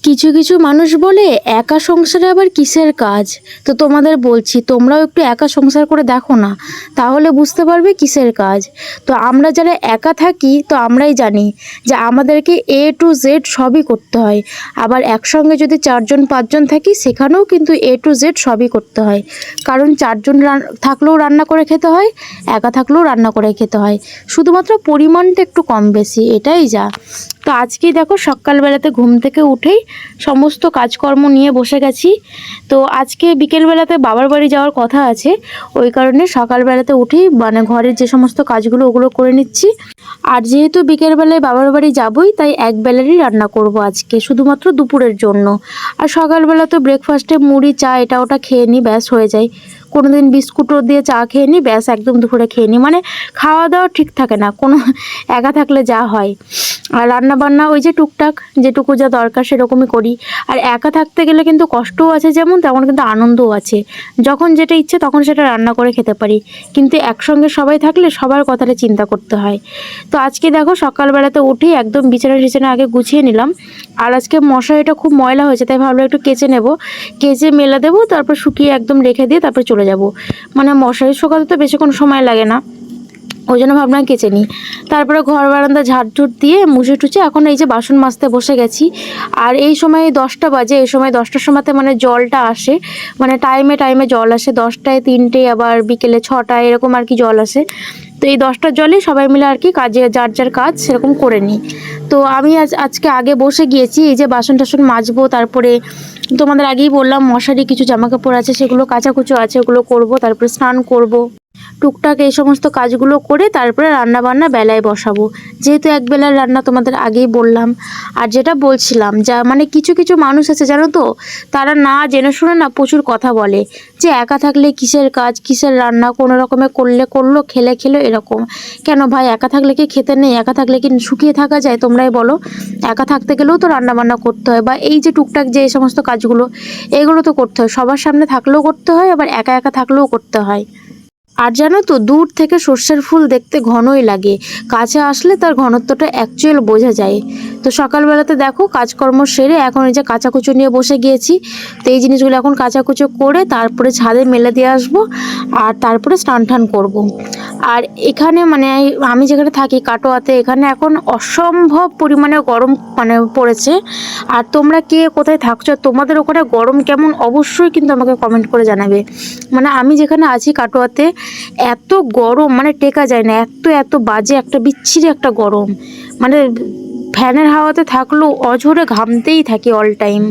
কিছু কিছু মানুষ বলে, একা সংসারে আবার কিসের কাজ? তো তোমাদের বলছি, তোমরাও একটু একা সংসার করে দেখো না, তাহলে বুঝতে পারবে কিসের কাজ। তো আমরা যারা একা থাকি, তো আমরাই জানি যে আমাদেরকে এ টু জেড সবই করতে হয়। আবার একসঙ্গে যদি চারজন, পাঁচজন থাকি, সেখানেও কিন্তু এ টু জেড সবই করতে হয়। কারণ চারজন থাকলেও রান্না করে খেতে হয়, একা থাকলেও রান্না করে খেতে হয়। শুধুমাত্র পরিমাণটা একটু কম বেশি, এটাই যা। তো আজকেই দেখো সকালবেলাতে ঘুম থেকে উঠেই সমস্ত কাজকর্ম নিয়ে বসে গেছি। তো আজকে বিকেলবেলাতে বাবার বাড়ি যাওয়ার কথা আছে, ওই কারণে সকালবেলাতে উঠেই মানে ঘরের যে সমস্ত কাজগুলো ওগুলো করে নিচ্ছি। আর যেহেতু বিকেলবেলায় বাবার বাড়ি যাবই, তাই এক বেলারই রান্না করব আজকে, শুধুমাত্র দুপুরের জন্য। আর সকালবেলা তো ব্রেকফাস্টে মুড়ি, চা, এটা ওটা খেয়ে নিই, ব্যাস হয়ে যায়। কোনোদিন বিস্কুটও দিয়ে চা খেয়ে নিই, ব্যাস একদম দুপুরে খেয়ে নিই। মানে খাওয়া দাওয়া ঠিক থাকে না, কোনো একা থাকলে যা হয়। আর রান্না বান্না ওই যে টুকটাক, যেটুকু যা দরকার সেরকমই করি। আর একা থাকতে গেলে কিন্তু কষ্টও আছে যেমন, তেমন কিন্তু আনন্দও আছে। যখন যেটা ইচ্ছে তখন সেটা রান্না করে খেতে পারি। কিন্তু একসঙ্গে সবাই থাকলে সবার কথাটা চিন্তা করতে হয়। তো আজকে দেখো সকালবেলাতে উঠেই একদম বিছানা টিছানা আগে গুছিয়ে নিলাম। আর আজকে মশারিটা খুব ময়লা হয়েছে, তাই ভাবলাম একটু কেচে নেব। কেচে মেলা দেবো, তারপর শুকিয়ে একদম রেখে দিয়ে তারপর চলে যাব। মানে মশারি শুকাতে তো বেশিক্ষণ সময় লাগে না। ওই জন্য ভাবলাম কেচে নিই তারপরে ঘর বারান্দা ঝাড়ঝুট দিয়ে মুছে টুচে এখন এই যে বাসন মাজতে বসে গেছি। আর এই সময় দশটা বাজে, এই সময় দশটার সময়তে মানে জলটা আসে। মানে টাইমে টাইমে জল আসে, দশটায় তিনটে, আবার বিকেলে ছটায় এরকম আর কি জল আসে। তো এই দশটার জলে সবাই মিলে আর কি কাজে যার যার কাজ সেরকম করে নিই। তো আমি আজ, আজকে আগে বসে গিয়েছি, এই যে বাসন টাসন মাজবো, তারপরে তোমাদের আগেই বললাম মশারি কিছু জামা কাপড় আছে, সেগুলো কাচাকুচো আছে, ওগুলো করব, তারপরে স্নান করব। টুকটাক এই সমস্ত কাজগুলো করে তারপরে রান্না বান্না বেলায় বসাবো। যেহেতু এক বেলার রান্না তোমাদের আগেই বললাম। আর যেটা বলছিলাম, যা মানে কিছু কিছু মানুষ আছে, জানো তো? তারা না জেনে শুনে না প্রচুর কথা বলে। যে একা থাকলে কিসের কাজ, কিসের রান্না, কোনো রকমে করলে করল, খেলে খেলো এরকম। কেন ভাই, একা থাকলে কি খেতে নেই? একা থাকলে কি শুকিয়ে থাকা যায়? তোমরাই বলো। একা থাকতে গেলেও তো রান্না বান্না করতে হয়। বা এই যে টুকটাক যে এই সমস্ত কাজগুলো, এগুলো তো করতে হয়। সবার সামনে থাকলেও করতে হয়, আবার একা একা থাকলেও করতে হয়। আর জানো তো, দূর থেকে সর্ষের ফুল দেখতে ঘনই লাগে। কাছে আসলে তার ঘনত্বটা অ্যাকচুয়াল বোঝা যায়। তো সকালবেলাতে দেখো, কাজকর্ম সেরে এখন এই যে কাঁচাকুচো নিয়ে বসে গিয়েছি। তো এই জিনিসগুলো এখন কাঁচাকুচো করে তারপরে ছাদে মেলে দিয়ে আসব আর তারপরে স্নান টান করব। আর এখানে মানে আমি যেখানে থাকি, কাটোয়াতে, এখানে এখন অসম্ভব পরিমাণে গরম মানে পড়েছে। আর তোমরা কে কোথায় থাকছো তোমাদের ওখানে গরম কেমন, অবশ্যই কিন্তু আমাকে কমেন্ট করে জানাবে। মানে আমি যেখানে আছি, কাটোয়াতে, এত গরম মানে টেকা যায় না, এত এত বাজে একটা বিচ্ছিরি একটা গরম। মানে ফ্যানের হাওয়াতে থাকলেও অঝরে ঘামতেই থাকি অল টাইম